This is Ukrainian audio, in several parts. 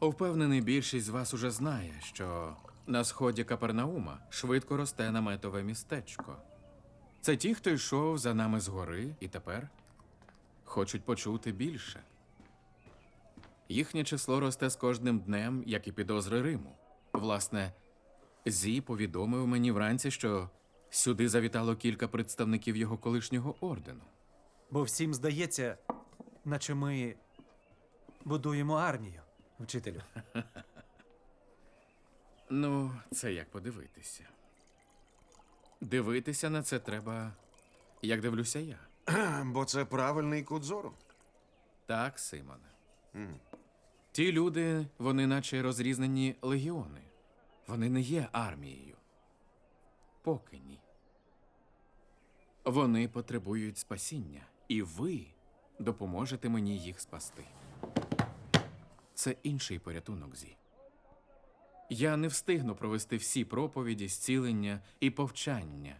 Впевнений, більшість з вас уже знає, що на сході Капернаума швидко росте наметове містечко. Це ті, хто йшов за нами згори і тепер хочуть почути більше. Їхнє число росте з кожним днем, як і підозри Риму. Власне, Зі повідомив мені вранці, що сюди завітало кілька представників його колишнього ордену. Бо всім здається, наче ми будуємо армію, вчителю. Ну, це як подивитися. Дивитися на це треба, як дивлюся я. Бо це правильний кут зору. Так, Симоне. Ті люди, вони наче розрізнені легіони. Вони не є армією. Поки ні. Вони потребують спасіння, і ви допоможете мені їх спасти. Це інший порятунок зі. Я не встигну провести всі проповіді, зцілення і повчання.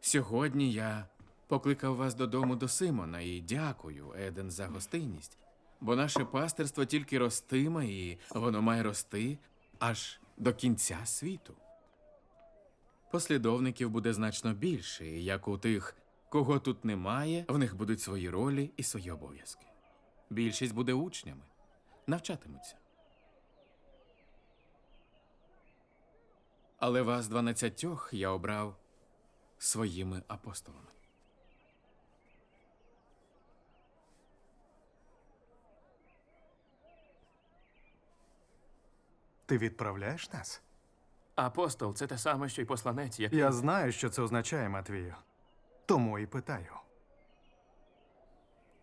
Сьогодні я покликав вас додому до Симона і дякую, Еден, за гостинність, бо наше пастирство тільки ростиме, і воно має рости аж до кінця світу. Послідовників буде значно більше, як у тих, кого тут немає, в них будуть свої ролі і свої обов'язки. Більшість буде учнями, навчатимуться. Але вас дванадцятьох я обрав своїми апостолами. Ти відправляєш нас? Апостол це те саме, що й посланець, як Я знаю, що це означає, Матвію. Тому і питаю.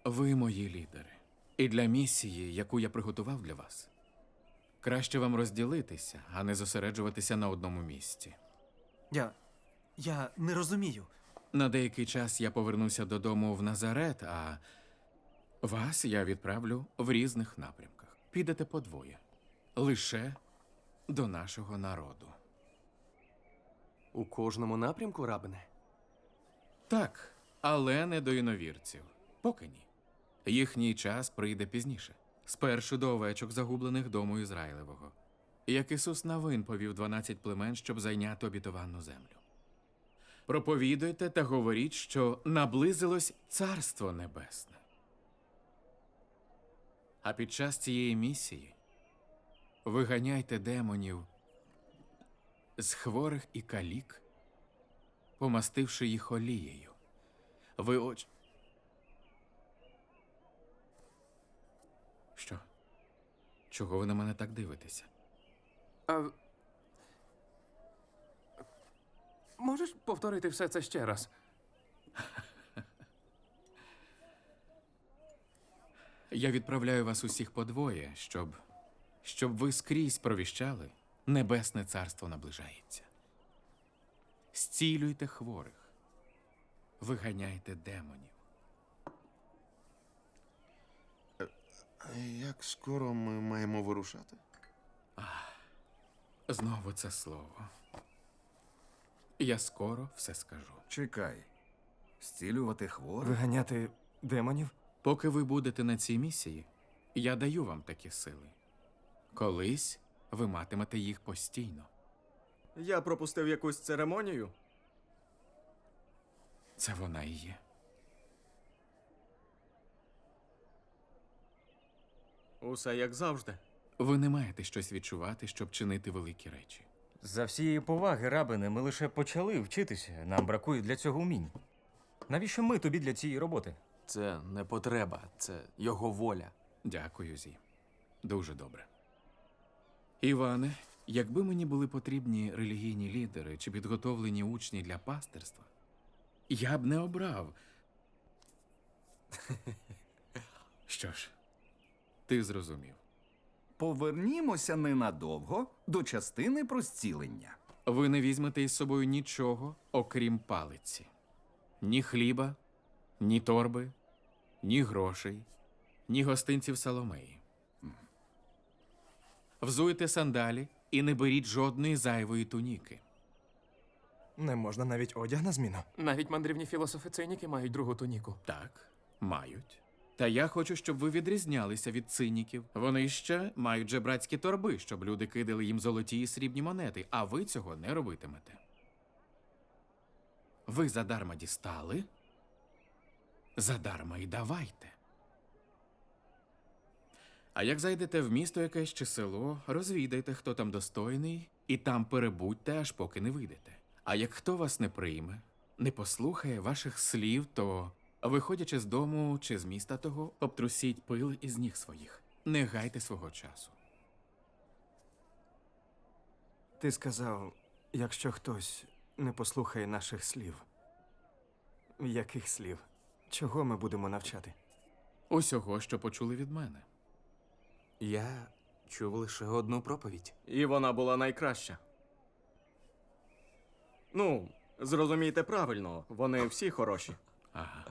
Ви мої лідери. І для місії, яку я приготував для вас, краще вам розділитися, а не зосереджуватися на одному місці. Я. Я не розумію. На деякий час я повернуся додому в Назарет, а вас я відправлю в різних напрямках. Підете подвоє. Лише до нашого народу. у кожному напрямку, рабине. Так, але не до іновірців. Поки ні. Їхній час прийде пізніше. Спершу до овечок, загублених дому Ізраїлевого. Як Ісус Навин повів 12 племен, щоб зайняти обітовану землю. Проповідуйте та говоріть, що наблизилось Царство Небесне. А під час цієї місії виганяйте демонів з хворих і калік, помастивши їх олією. Ви оч. Що? Чого ви на мене так дивитеся? А... Можеш повторити все це ще раз? Я відправляю вас усіх подвоє, щоб. щоб ви скрізь провіщали, небесне царство наближається. Зцілюйте хворих, виганяйте демонів. Як скоро ми маємо вирушати? Знову це слово. Я скоро все скажу. Чекай. Зцілювати хворих? Виганяти демонів? Поки ви будете на цій місії, я даю вам такі сили. Колись ви матимете їх постійно. Я пропустив якусь церемонію. Це вона і є. Усе як завжди. Ви не маєте щось відчувати, щоб чинити великі речі. За всієї поваги, рабине, ми лише почали вчитися. Нам бракує для цього умінь. Навіщо ми тобі для цієї роботи? Це не потреба, це його воля. Дякую, Зі. Дуже добре. Іване, якби мені були потрібні релігійні лідери чи підготовлені учні для пастирства, я б не обрав. Що ж, ти зрозумів. Повернімося ненадовго до частини про зцілення. Ви не візьмете із собою нічого, окрім палиці. Ні хліба, ні торби, ні грошей, ні гостинців Соломеї. Взуйте сандалі і не беріть жодної зайвої туніки. Не можна навіть одяг на зміну. Навіть мандрівні філософи циніки мають другу туніку. Так, мають. Та я хочу, щоб ви відрізнялися від циніків. Вони ще мають жебрацькі торби, щоб люди кидали їм золоті і срібні монети, а ви цього не робитимете. Ви задарма дістали, задарма й давайте. А як зайдете в місто якесь чи село, розвідайте, хто там достойний, і там перебудьте, аж поки не вийдете. А як хто вас не прийме, не послухає ваших слів, то, виходячи з дому чи з міста того, обтрусіть пил із ніг своїх. Не гайте свого часу. Ти сказав, якщо хтось не послухає наших слів. Яких слів? Чого ми будемо навчати? Усього, що почули від мене. Я чув лише одну проповідь. І вона була найкраща. Ну, зрозумійте правильно, вони всі хороші. Ага.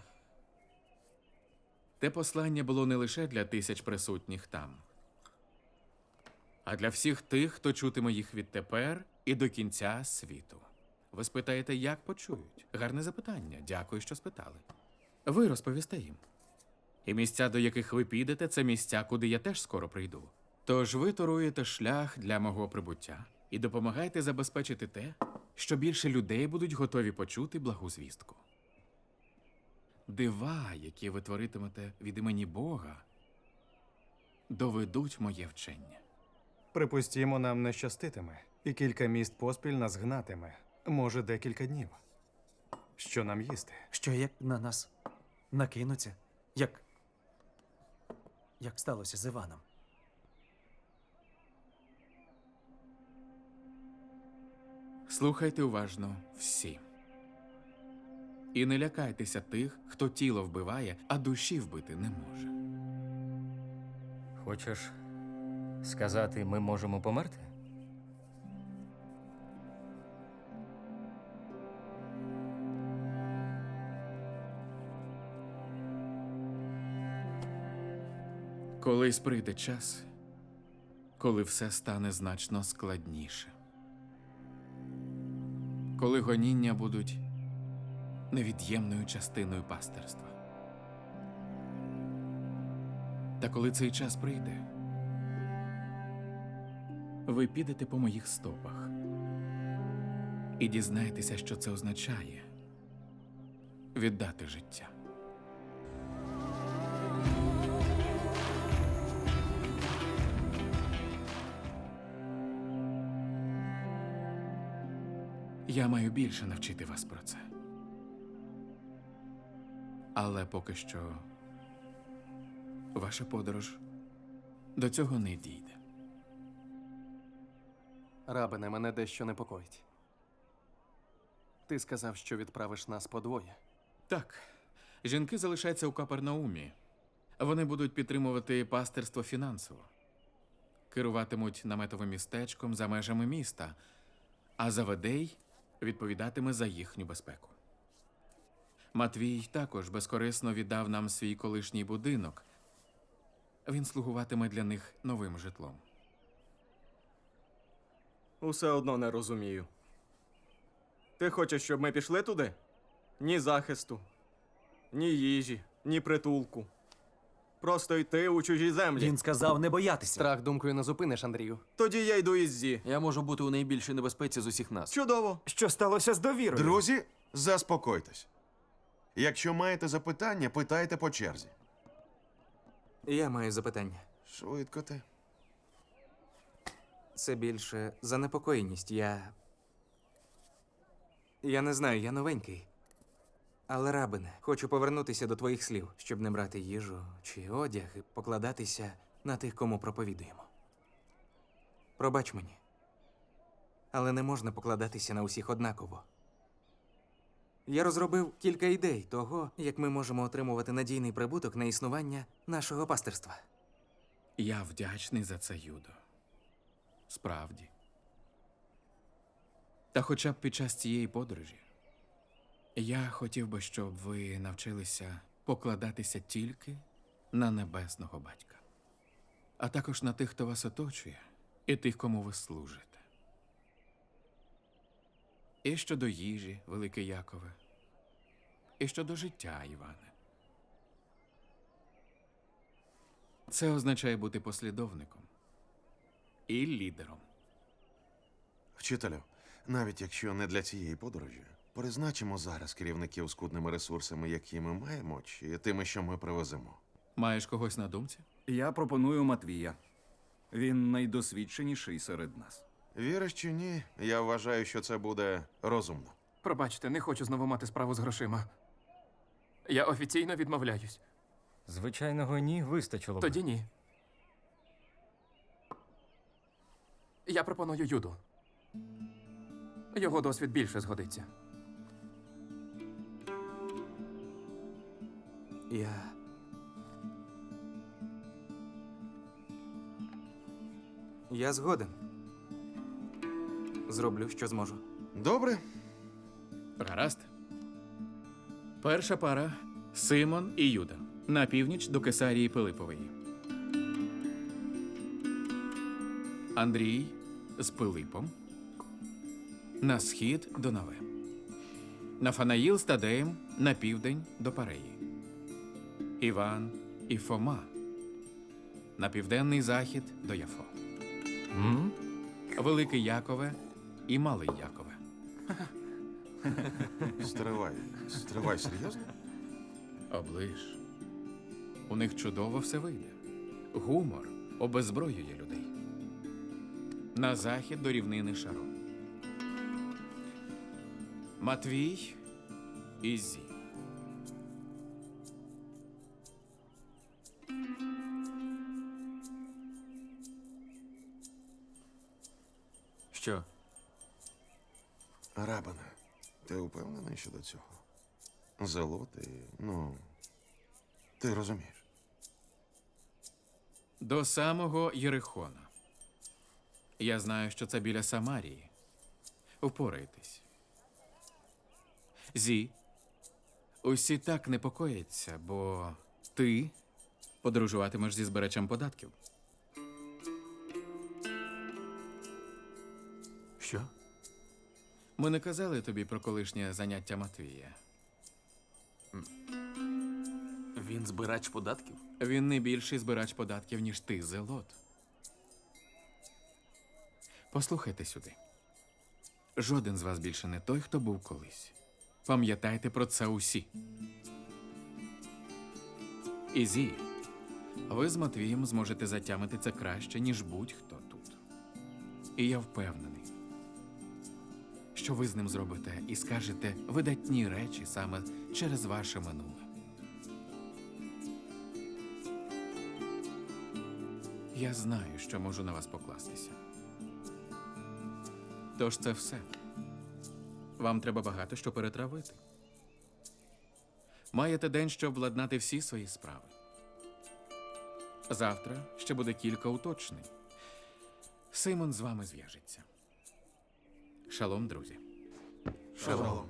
Те послання було не лише для тисяч присутніх там, а для всіх тих, хто чутиме їх відтепер і до кінця світу. Ви спитаєте, як почують? Гарне запитання. Дякую, що спитали. Ви розповісте їм. І місця, до яких ви підете, це місця, куди я теж скоро прийду. Тож ви торуєте шлях для мого прибуття і допомагайте забезпечити те, що більше людей будуть готові почути благу звістку. Дива, які ви творитимете від імені Бога, доведуть моє вчення. Припустімо, нам не щаститиме, і кілька міст поспіль нас гнатиме, може, декілька днів. Що нам їсти? Що як на нас накинуться? Як. Як сталося з Іваном? Слухайте уважно всі. І не лякайтеся тих, хто тіло вбиває, а душі вбити не може. Хочеш сказати, ми можемо померти? Колись прийде час, коли все стане значно складніше. Коли гоніння будуть невід'ємною частиною пастирства. Та коли цей час прийде, ви підете по моїх стопах і дізнаєтеся, що це означає віддати життя. Я маю більше навчити вас про це. Але поки що ваша подорож до цього не дійде. Рабине, мене дещо непокоїть. Ти сказав, що відправиш нас подвоє. Так, жінки залишаються у Капернаумі. Вони будуть підтримувати пастирство фінансово, керуватимуть наметовим містечком за межами міста, а Заведей відповідатиме за їхню безпеку. Матвій також безкорисно віддав нам свій колишній будинок. Він слугуватиме для них новим житлом. Усе одно не розумію. Ти хочеш, щоб ми пішли туди? Ні захисту, ні їжі, ні притулку. Просто йти у чужі землі. Він сказав не боятися. Страх думкою не зупиниш, Андрію. Тоді я йду із Зі. Я можу бути у найбільшій небезпеці з усіх нас. Чудово. Що сталося з довірою? Друзі, заспокойтесь. Якщо маєте запитання, питайте по черзі. Я маю запитання. Швидко ти. Це більше занепокоєність. Я. Я не знаю, я новенький. Але, рабине, хочу повернутися до твоїх слів, щоб не брати їжу чи одяг і покладатися на тих, кому проповідуємо. Пробач мені. Але не можна покладатися на усіх однаково. Я розробив кілька ідей того, як ми можемо отримувати надійний прибуток на існування нашого пастирства. Я вдячний за це, Юдо. Справді. Та хоча б під час цієї подорожі я хотів би, щоб ви навчилися покладатися тільки на небесного батька, а також на тих, хто вас оточує, і тих, кому ви служите. І щодо їжі, велике Якове, і щодо життя, Іване. Це означає бути послідовником і лідером. Вчителю, навіть якщо не для цієї подорожі, призначимо зараз керівників скудними ресурсами, які ми маємо, чи тими, що ми привеземо. Маєш когось на думці? Я пропоную Матвія. Він найдосвідченіший серед нас. Віриш чи ні, я вважаю, що це буде розумно. Пробачте, не хочу знову мати справу з грошима. Я офіційно відмовляюсь. Звичайного ні вистачило б. Тоді ні. Я пропоную Юду. Його досвід більше згодиться. Я. Я згоден. Зроблю, що зможу. Добре, Гаразд. Перша пара Симон і Юда. На північ до Кесарії Пилипової. Андрій з Пилипом. На схід до Наве. Нафанаїл з Тадеєм на південь до Пареї. Іван і Фома. На південний захід до Яфо. Великий Якове і Малий Якове. стривай. Стривай, серйозно? Оближ. У них чудово все вийде. Гумор обезброює людей. На захід до рівнини Шаро. Матвій і Зі. Рабане, ти впевнений щодо цього? Зелоти, ну. Ти розумієш. До самого Єрихона. Я знаю, що це біля Самарії. Упорайтесь. Зі. Усі так непокояться, бо ти подорожуватимеш зі збирачем податків. Що? Ми не казали тобі про колишнє заняття Матвія. Він збирач податків? Він не більший збирач податків, ніж ти, Зелот. Послухайте сюди. Жоден з вас більше не той, хто був колись. Пам'ятайте про це усі. Ізі, ви з Матвієм зможете затямити це краще, ніж будь-хто тут. І я впевнений, що ви з ним зробите і скажете видатні речі саме через ваше минуле. Я знаю, що можу на вас покластися. Тож це все. Вам треба багато що перетравити. Маєте день, щоб владнати всі свої справи. Завтра ще буде кілька уточнень. Симон з вами зв'яжеться. Шалом, друзі. Шалом.